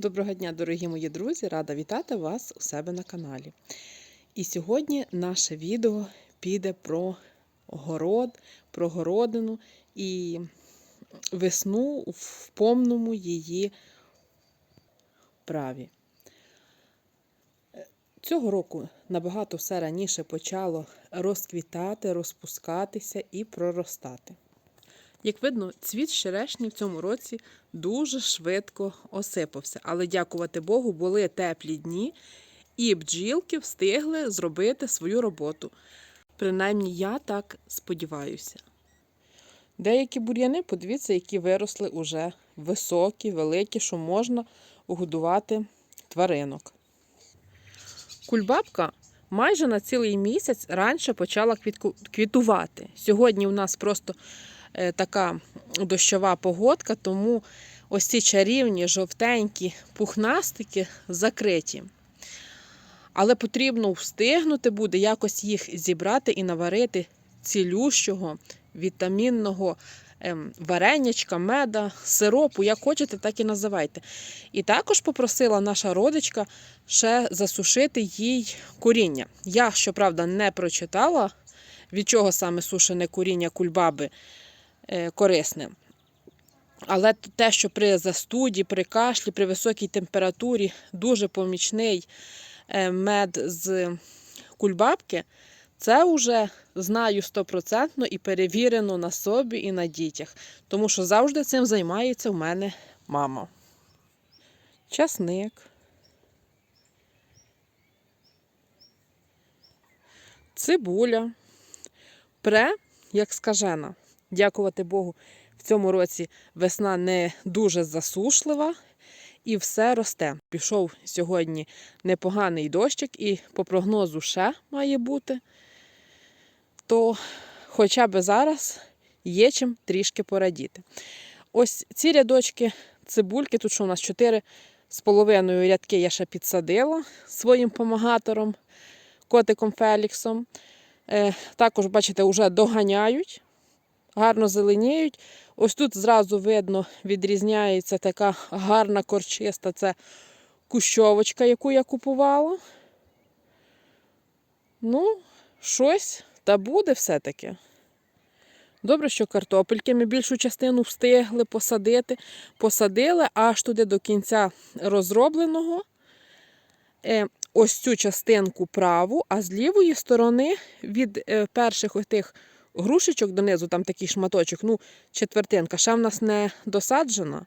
Доброго дня, дорогі мої друзі! Рада вітати вас у себе на каналі. І сьогодні наше відео піде про город, про городину і весну в повному її праві. Цього року набагато все раніше почало розквітати, розпускатися і проростати. Як видно, цвіт черешні в цьому році дуже швидко осипався. Але, дякувати Богу, були теплі дні, і бджілки встигли зробити свою роботу. Принаймні, я так сподіваюся. Деякі бур'яни, подивіться, які виросли уже високі, великі, що можна угодувати тваринок. Кульбабка майже на цілий місяць раніше почала квітку- квітувати. Сьогодні у нас просто така дощова погодка, тому ось ці чарівні, жовтенькі пухнастики закриті. Але потрібно встигнути буде якось їх зібрати і наварити цілющого, вітамінного ем, варенячка, меда, сиропу, як хочете, так і називайте. І також попросила наша родичка ще засушити їй коріння. Я, щоправда, не прочитала, від чого саме сушене коріння кульбаби е, корисне. Але те, що при застуді, при кашлі, при високій температурі дуже помічний е, мед з кульбабки, це вже знаю стопроцентно і перевірено на собі і на дітях. Тому що завжди цим займається в мене мама. Часник. Цибуля. Пре, як скажена. Дякувати Богу, в цьому році весна не дуже засушлива і все росте. Пішов сьогодні непоганий дощик, і по прогнозу ще має бути. То хоча б зараз є чим трішки порадіти. Ось ці рядочки цибульки, тут що у нас 4 з половиною рядки я ще підсадила своїм помагатором, котиком Феліксом. Е, також, бачите, вже доганяють, гарно зеленіють. Ось тут зразу видно, відрізняється така гарна корчиста. Це кущовочка, яку я купувала. Ну, щось та буде все-таки. Добре, що картопельки ми більшу частину встигли посадити. Посадили аж туди до кінця розробленого. Е, ось цю частинку праву, а з лівої сторони від е, перших отих грушечок донизу, там такий шматочок, ну, четвертинка, ще в нас не досаджена.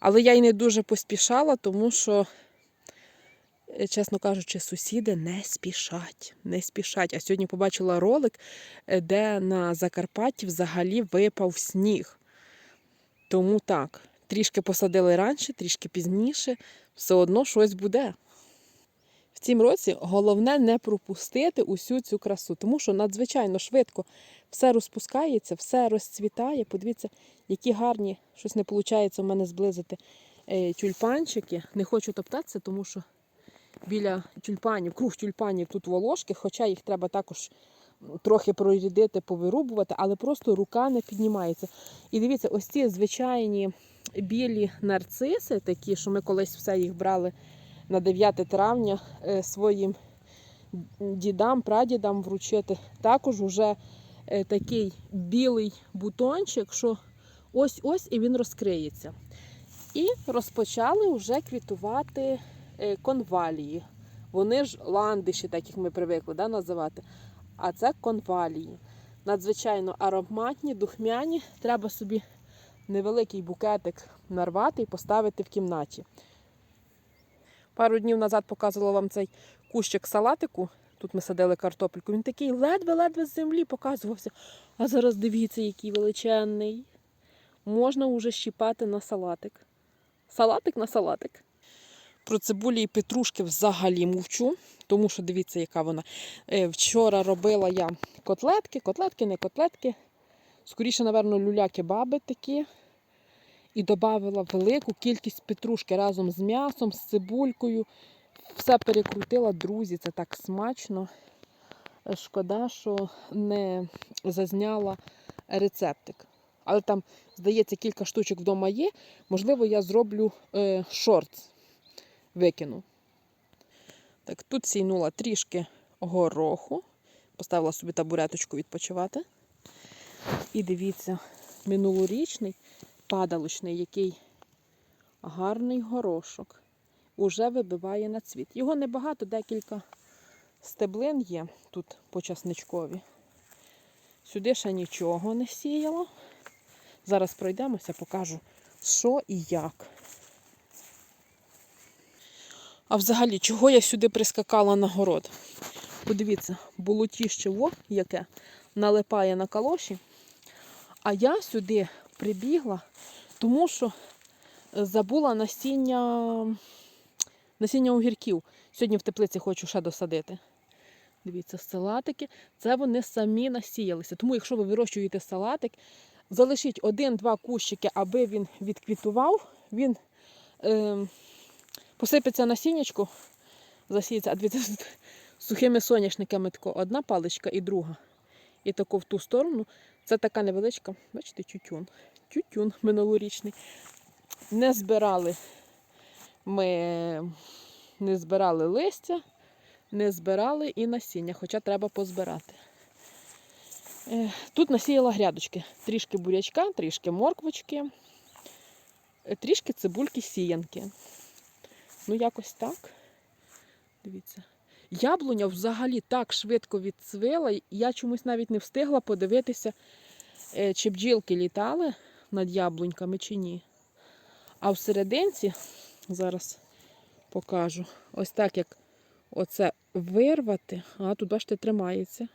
Але я й не дуже поспішала, тому що, е, чесно кажучи, сусіди не спішать. Не спішать. А сьогодні побачила ролик, е, де на Закарпатті взагалі випав сніг. Тому так, трішки посадили раніше, трішки пізніше, все одно щось буде. Цім році головне не пропустити усю цю красу, тому що надзвичайно швидко все розпускається, все розцвітає. Подивіться, які гарні, щось не виходить у мене зблизити е, тюльпанчики. Не хочу топтатися, тому що біля тюльпанів, круг тюльпанів тут волошки, хоча їх треба також трохи прорідити, повирубувати, але просто рука не піднімається. І дивіться, ось ці звичайні білі нарциси, такі, що ми колись все їх брали на 9 травня е, своїм дідам, прадідам вручити. Також вже е, такий білий бутончик, що ось-ось і він розкриється. І розпочали вже квітувати е, конвалії. Вони ж ландиші, так як ми привикли да, називати. А це конвалії. Надзвичайно ароматні, духмяні. Треба собі невеликий букетик нарвати і поставити в кімнаті. Пару днів назад показувала вам цей кущик салатику. Тут ми садили картопельку. Він такий ледве-ледве з землі показувався. А зараз дивіться, який величезний. Можна вже щіпати на салатик. Салатик на салатик. Про цибулі і петрушки взагалі мовчу, тому що дивіться, яка вона. Е, Вчора робила я котлетки, котлетки, не котлетки. Скоріше, напевно, люля-кебаби такі і додала велику кількість петрушки разом з м'ясом, з цибулькою. Все перекрутила, друзі, це так смачно. Шкода, що не зазняла рецептик. Але там, здається, кілька штучок вдома є. Можливо, я зроблю е, шортс. викину. Так, тут сійнула трішки гороху. Поставила собі табуреточку відпочивати. І дивіться, минулорічний падалочний, який гарний горошок. Уже вибиває на цвіт. Його небагато, декілька стеблин є тут по часничкові. Сюди ще нічого не сіяло. Зараз пройдемося, покажу, що і як. А взагалі, чого я сюди прискакала на город? Подивіться, болотіще во яке налипає на калоші. А я сюди прибігла, тому що забула насіння, насіння огірків. Сьогодні в теплиці хочу ще досадити. Дивіться, салатики, це вони самі насіялися. Тому, якщо ви вирощуєте салатик, залишіть один-два кущики, аби він відквітував, він е, посипеться насіннячку, засіється, а дивіться, сухими соняшниками тако, одна паличка і друга. І тако в ту сторону. Це така невеличка, бачите, тютюн. Тютюн минулорічний. Не збирали ми не збирали листя, не збирали і насіння, хоча треба позбирати. Е, Тут насіяла грядочки. Трішки бурячка, трішки морквочки, е, трішки цибульки сіянки. Ну, якось так. Дивіться. Яблуня взагалі так швидко відцвила, я чомусь навіть не встигла подивитися, е, чи бджілки літали над яблуньками, чи ні. А всерединці, зараз покажу, ось так як оце вирвати, а тут, бачите, тримається.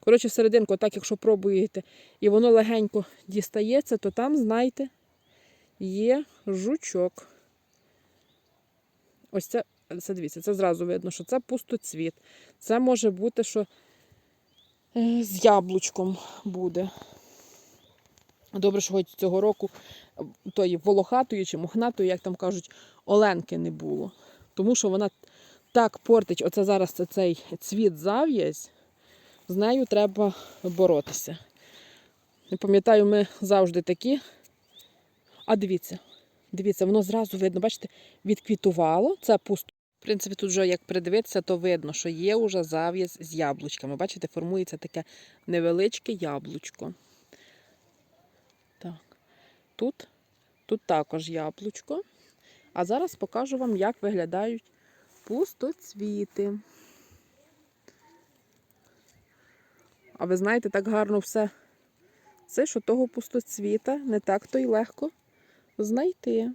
Коротше, серединку, так, якщо пробуєте, і воно легенько дістається, то там, знайте, є жучок. Ось це, це дивіться, це зразу видно, що це пустоцвіт. Це може бути, що е, з яблучком буде. Добре, що хоч цього року е, тої волохатої чи мохнатої, як там кажуть, оленки не було. Тому що вона так портить, оце зараз це цей цвіт зав'язь, з нею треба боротися. Не пам'ятаю, ми завжди такі. А дивіться, дивіться, воно зразу видно, бачите, відквітувало, це пусто. В принципі, тут вже як придивитися, то видно, що є вже зав'язь з яблучками. Бачите, формується таке невеличке яблучко. Так. Тут, тут також яблучко. А зараз покажу вам, як виглядають пустоцвіти. А ви знаєте, так гарно все. Це, що того пустоцвіта не так то й легко знайти.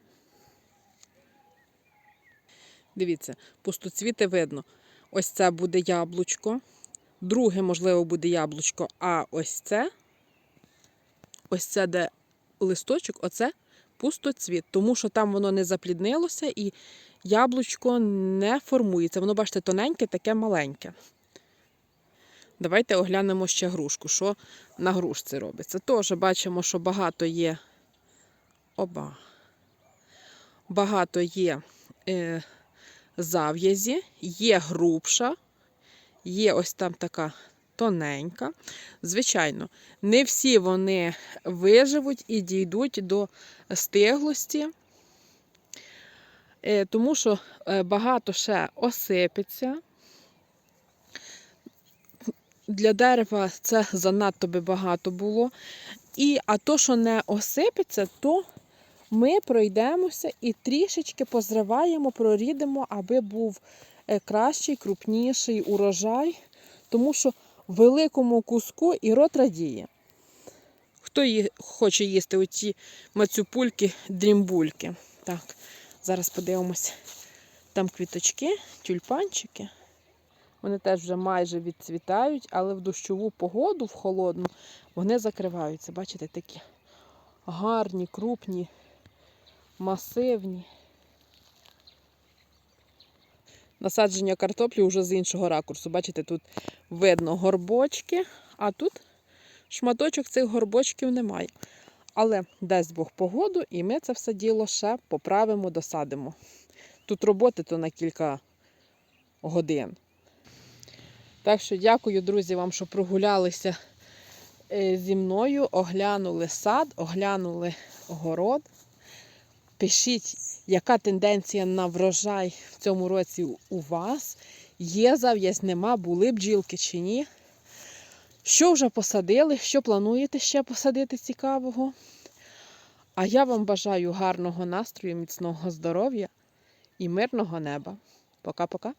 Дивіться, пустоцвіти видно. Ось це буде яблучко. Друге, можливо, буде яблучко, а ось це, ось це, де листочок, оце пустоцвіт, тому що там воно не запліднилося і яблучко не формується. Воно, бачите, тоненьке, таке маленьке. Давайте оглянемо ще грушку, що на грушці робиться. Теж бачимо, що багато є. Оба. Багато є е, зав'язі, є грубша, є ось там така тоненька. Звичайно, не всі вони виживуть і дійдуть до стиглості, е, тому що е, багато ще осипеться. Для дерева це занадто би багато було. І, а то, що не осипеться, то ми пройдемося і трішечки позриваємо, прорідимо, аби був е, кращий, крупніший урожай. Тому що великому куску і рот радіє. Хто ї- хоче їсти оці мацюпульки, дрімбульки? Так, зараз подивимось. Там квіточки, тюльпанчики. Вони теж вже майже відцвітають, але в дощову погоду, в холодну, вони закриваються. Бачите, такі гарні, крупні, масивні. Насадження картоплі вже з іншого ракурсу. Бачите, тут видно горбочки, а тут шматочок цих горбочків немає. Але дасть Бог погоду, і ми це все діло ще поправимо, досадимо. Тут роботи то на кілька годин. Так що дякую, друзі, вам, що прогулялися е, зі мною, оглянули сад, оглянули город. Пишіть, яка тенденція на врожай в цьому році у вас. Є зав'язь, нема, були бджілки чи ні. Що вже посадили, що плануєте ще посадити цікавого? А я вам бажаю гарного настрою, міцного здоров'я і мирного неба. Пока-пока.